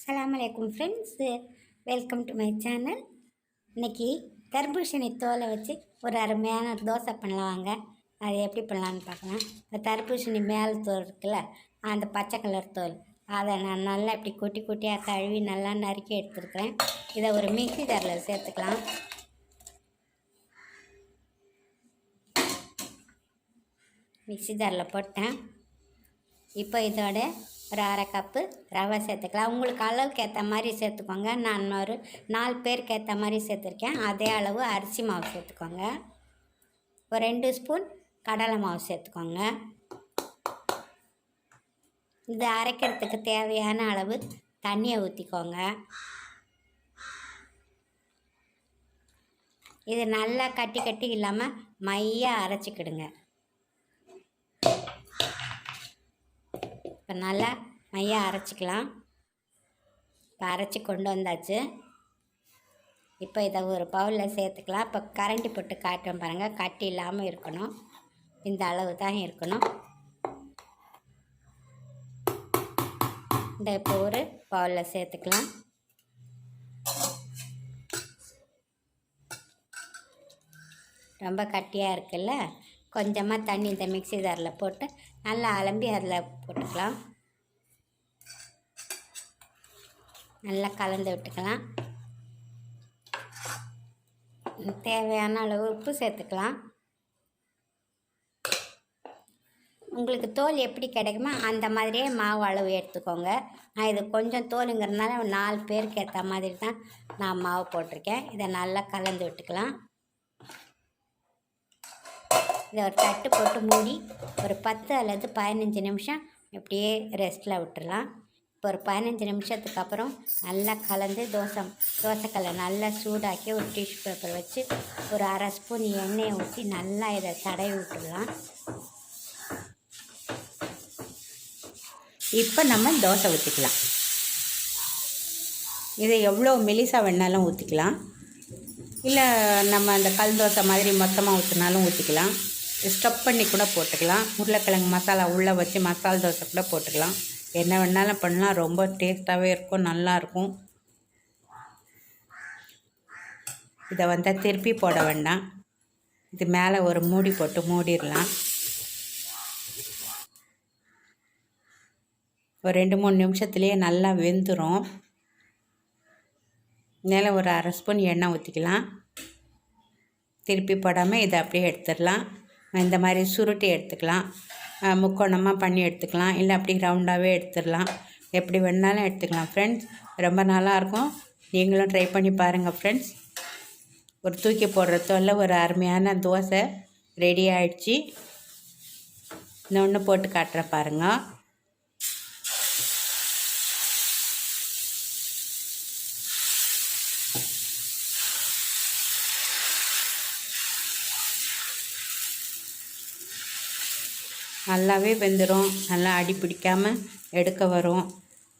அஸ்லாம் அலைக்கும் friends welcome to my channel இன்னைக்கு தர்பூசணி தோலை வச்சு ஒரு அருமையான தோசை பண்ணலாம் அது எப்படி பண்ணலான்னு பார்க்கலாம். இந்த தர்பூசணி மேல் தோல் இருக்குல்ல அந்த பச்சை கலர் தோல். அதை நான் நல்லா இப்படி குட்டி குட்டியாக கழுவி நல்லா நறுக்கி எடுத்துருக்குறேன். இதை ஒரு மிக்சி ஜாரில் சேர்த்துக்கலாம். மிக்ஸி ஜாரில் போட்டேன். இப்போ இதோட ஒரு அரை கப்பு ரவை சேர்த்துக்கலாம். உங்களுக்கு அளவுக்கு ஏற்ற மாதிரி சேர்த்துக்கோங்க. நான் ஒரு நாலு பேருக்கு ஏற்ற மாதிரி சேர்த்துருக்கேன். அதே அளவு அரிசி மாவு சேர்த்துக்கோங்க. ஒரு ரெண்டு ஸ்பூன் கடலை மாவு சேர்த்துக்கோங்க. இது அரைக்கிறதுக்கு தேவையான அளவு தண்ணியை ஊற்றிக்கோங்க இது நல்லா கட்டி கட்டி இல்லாமல் மையாக அரைச்சிக்கிடுங்க. இப்போ நல்லா மையாக அரைச்சிக்கலாம். இப்போ அரைச்சி கொண்டு வந்தாச்சு. இப்போ இதை ஒரு பவுலில் சேர்த்துக்கலாம். இப்போ கரண்டி போட்டு காட்டுறோம் பாருங்கள் கட்டி இல்லாமல் இருக்கணும். இந்த அளவு தான் இருக்கணும். இந்த இப்போ ஒரு பவுலில் சேர்த்துக்கலாம். ரொம்ப கட்டியாக இருக்குல்ல? கொஞ்சமாக தண்ணி இந்த மிக்ஸி ஜாரில் போட்டு நல்லா அலம்பி அதில் போட்டுக்கலாம். நல்லா கலந்து விட்டுக்கலாம். தேவையான அளவு உப்பு சேர்த்துக்கலாம். உங்களுக்கு தோல் எப்படி கிடைக்குமோ அந்த மாதிரியே மாவு அளவு எடுத்துக்கோங்க. நான் இது கொஞ்சம் தோலுங்கிறதுனால நாலு பேருக்கு ஏற்ற மாதிரி தான் நான் மாவு போட்டிருக்கேன். இதை நல்லா கலந்து விட்டுக்கலாம். இதை ஒரு தட்டு போட்டு மூடி ஒரு பத்து அல்லது பதினஞ்சு நிமிஷம் இப்படியே ரெஸ்ட்டில் விட்டுடலாம் இப்போ ஒரு பதினஞ்சு நிமிஷத்துக்கு அப்புறம் நல்லா கலந்து தோசை தோசைக்கல்லை நல்லா சூடாக்கி ஒரு டிஷ்யூ பேப்பர் வச்சு ஒரு அரை ஸ்பூன் எண்ணெயை ஊற்றி நல்லா இதை தடவி விட்டுடலாம் இப்போ நம்ம தோசை ஊற்றிக்கலாம். இதை எவ்வளோ மெலிசாக வேணாலும் ஊற்றிக்கலாம். இல்லை நம்ம அந்த கல் தோசை மாதிரி மொத்தமாக ஊற்றினாலும் ஊற்றிக்கலாம். ஸ்டப் பண்ணி கூட போட்டுக்கலாம். உருளைக்கிழங்கு மசாலா உள்ளே வச்சு மசால் தோசை கூட போட்டுக்கலாம். என்ன வேணாலும் பண்ணலாம். ரொம்ப டேஸ்ட்டாகவே இருக்கும் நல்லாயிருக்கும் இதை வந்து திருப்பி போட வேண்டாம். இது மேலே ஒரு மூடி போட்டு மூடிடலாம். ஒரு ரெண்டு மூணு நிமிஷத்துலேயே நல்லா வெந்துடும் மேலே ஒரு அரை ஸ்பூன் எண்ணெய் ஊற்றிக்கலாம் திருப்பி போடாமல் இதை அப்படியே எடுத்துடலாம். இந்த மாதிரி சுருட்டி எடுத்துக்கலாம். முக்கோணமாக பண்ணி எடுத்துக்கலாம். இல்லை அப்படி ரவுண்டாகவே எடுத்துடலாம். எப்படி வேணாலும் எடுத்துக்கலாம். ஃப்ரெண்ட்ஸ் ரொம்ப நல்லாயிருக்கும் நீங்களும் ட்ரை பண்ணி பாருங்கள் ஃப்ரெண்ட்ஸ் ஒரு தூக்கி போடுறதோல்ல ஒரு அருமையான தோசை ரெடி ஆகிடுச்சி இன்னொன்று போட்டு காட்டுறேன் பாருங்கள் நல்லாவே வெந்துடும் நல்லா அடி பிடிக்காமல் எடுக்க வரும்.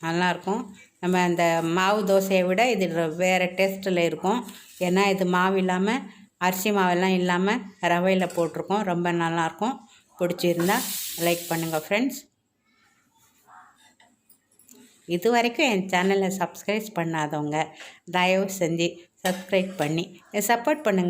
நல்லாயிருக்கும் நம்ம அந்த மாவு தோசையை விட இது வேறு டேஸ்ட்டில் இருக்கும். ஏன்னா இது மாவு இல்லாமல் அரிசி மாவெல்லாம் இல்லாமல் ரவையில் போட்டிருக்கோம். ரொம்ப நல்லாயிருக்கும் பிடிச்சிருந்தா லைக் பண்ணுங்கள் ஃப்ரெண்ட்ஸ் இது வரைக்கும் என் சேனலை சப்ஸ்கிரைப் பண்ணாதவங்க தயவு செஞ்சு சப்ஸ்கிரைப் பண்ணி சப்போர்ட் பண்ணுங்கள்